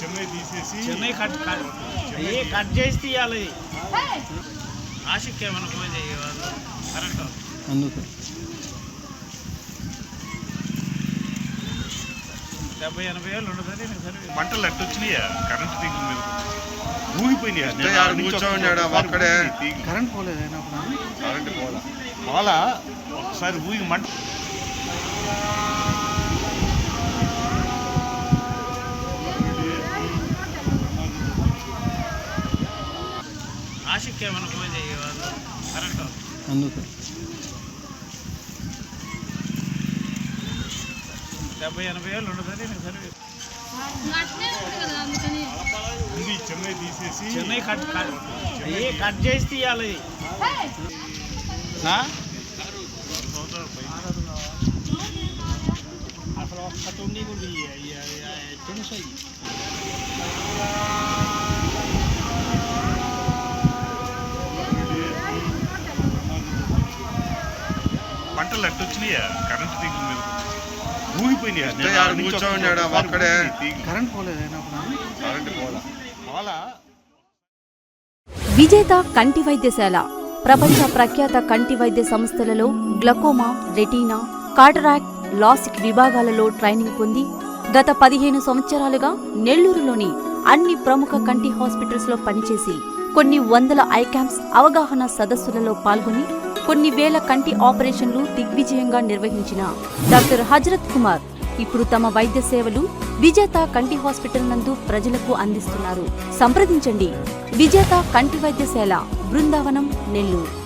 చెన్నై తీసేసి కట్ ఏ కట్ చేసి తీయాలి. ఆశిక్ ఏమైనా ఫోన్ చేయగలరు? కరెంట్ అందుకు. డెబ్బై ఎనభై ఏళ్ళు ఉండదని మంటలు అట్టు వచ్చినాయా? కరెంట్ తీగల మీద ఊగిపోయినాయి? కరెంట్ పోలేదు కరెంట్ పోలా. పోలా. ఒకసారి ఊగి మంట ఏమైనా ఫోన్ చేయవాలి కరెంట్ అందుకు. డెబ్బై ఎనభై వేలు ఉండదని నేను సర్వీస్ చెన్నై తీసేసి. Chennai cut cut. ఏ కట్ చేసి తీయాలి? ఆ? అసలు ఒక్కటి ఉండి కూడా అయ్యి. మంటలు అట్టు వచ్చినాయా? కరెంట్ తీగల మీద ఊగిపోయినాయా? కూర్చోండి ఒక్కడే. కరెంట్ పోలేదు కరెంట్ పోలా. విజేత కంటి వైద్యశాల. ప్రపంచ ప్రఖ్యాత కంటి వైద్య సంస్థలలో గ్లకోమా రెటీనా కాటరాక్ట్ లాసిక్ విభాగాలలో ట్రైనింగ్ పొంది గత పదిహేను సంవత్సరాలుగా నెల్లూరులోని అన్ని ప్రముఖ కంటి హాస్పిటల్స్లో పనిచేసి కొన్ని వందల ఐ క్యాంప్స్ అవగాహన సదస్సులలో పాల్గొని కొన్ని వేల కంటి ఆపరేషన్లు దిగ్విజయంగా నిర్వహించిన డాక్టర్ హజరత్ కుమార్ ఇప్పుడు తమ వైద్య సేవలు విజేత కంటి హాస్పిటల్ నందు ప్రజలకు అందిస్తున్నారు. సంప్రదించండి. విజేత కంటి వైద్యశాల బృందావనం నెల్లూరు.